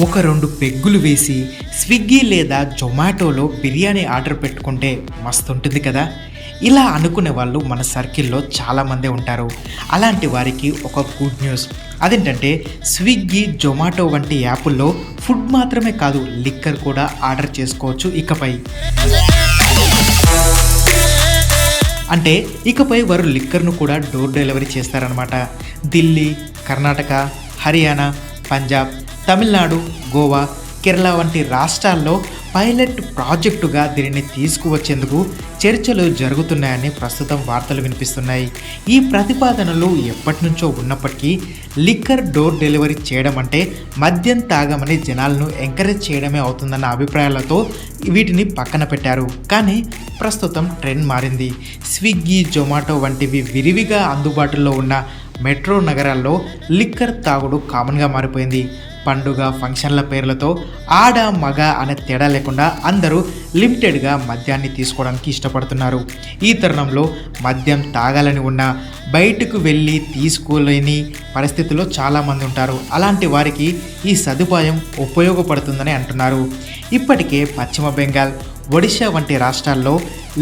ఒక రెండు పెగ్గులు వేసి స్విగ్గీ లేదా జొమాటోలో బిర్యానీ ఆర్డర్ పెట్టుకుంటే మస్తు ఉంటుంది కదా? ఇలా అనుకునే వాళ్ళు మన సర్కిల్లో చాలామంది ఉంటారు. అలాంటి వారికి ఒక గుడ్ న్యూస్ అదేంటంటే స్విగ్గీ జొమాటో వంటి యాపుల్లో ఫుడ్ మాత్రమే కాదు లిక్కర్ కూడా ఆర్డర్ చేసుకోవచ్చు ఇకపై. అంటే ఇకపై వారు లిక్కర్ను కూడా డోర్ డెలివరీ చేస్తారనమాట ఢిల్లీ కర్ణాటక హర్యానా పంజాబ్ తమిళనాడు గోవా కేరళ వంటి రాష్ట్రాల్లో పైలట్ ప్రాజెక్టుగా దీనిని తీసుకువచ్చేందుకు చర్చలు జరుగుతున్నాయని ప్రస్తుతం వార్తలు వినిపిస్తున్నాయి. ఈ ప్రతిపాదనలు ఎప్పటి నుంచో ఉన్నప్పటికీ లిక్కర్ డోర్ డెలివరీ చేయడం అంటే మద్యం తాగమని జనాలను ఎంకరేజ్ చేయడమే అవుతుందన్న అభిప్రాయాలతో వీటిని పక్కన పెట్టారు. కానీ ప్రస్తుతం ట్రెండ్ మారింది. స్విగ్గీ జొమాటో వంటివి విరివిగా అందుబాటులో ఉన్న మెట్రో నగరాల్లో లిక్కర్ తాగుడు కామన్గా మారిపోయింది. పండుగ ఫంక్షన్ల పేర్లతో ఆడ మగ అనే తేడా లేకుండా అందరూ లిమిటెడ్గా మద్యాన్ని తీసుకోవడానికి ఇష్టపడుతున్నారు. ఈ తరుణంలో మద్యం తాగాలని ఉన్నా బయటకు వెళ్ళి తీసుకోలేని పరిస్థితుల్లో చాలామంది ఉంటారు. అలాంటి వారికి ఈ సదుపాయం ఉపయోగపడుతుందని అంటున్నారు. ఇప్పటికే పశ్చిమ బెంగాల్ ఒడిశా వంటి రాష్ట్రాల్లో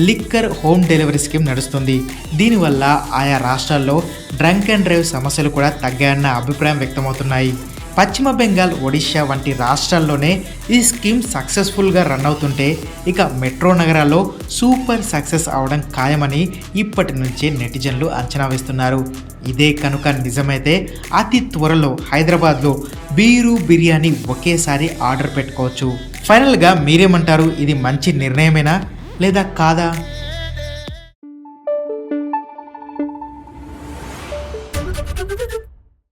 లిక్కర్ హోమ్ డెలివరీ స్కీమ్ నడుస్తుంది. దీనివల్ల ఆయా రాష్ట్రాల్లో డ్రంక్ అండ్ డ్రైవ్ సమస్యలు కూడా తగ్గాయన్న అభిప్రాయం వ్యక్తమవుతున్నాయి. పశ్చిమ బెంగాల్ ఒడిశా వంటి రాష్ట్రాల్లోనే ఈ స్కీమ్ సక్సెస్ఫుల్గా రన్ అవుతుంటే ఇక మెట్రో నగరాల్లో సూపర్ సక్సెస్ అవడం ఖాయమని ఇప్పటి నుంచే నెటిజన్లు అంచనా వేస్తున్నారు. ఇదే కనుక నిజమైతే అతి త్వరలో హైదరాబాద్లో బీరు బిర్యానీ ఒకేసారి ఆర్డర్ పెట్టుకోవచ్చు. ఫైనల్గా మీరేమంటారు? ఇది మంచి నిర్ణయమేనా లేదా కాదా?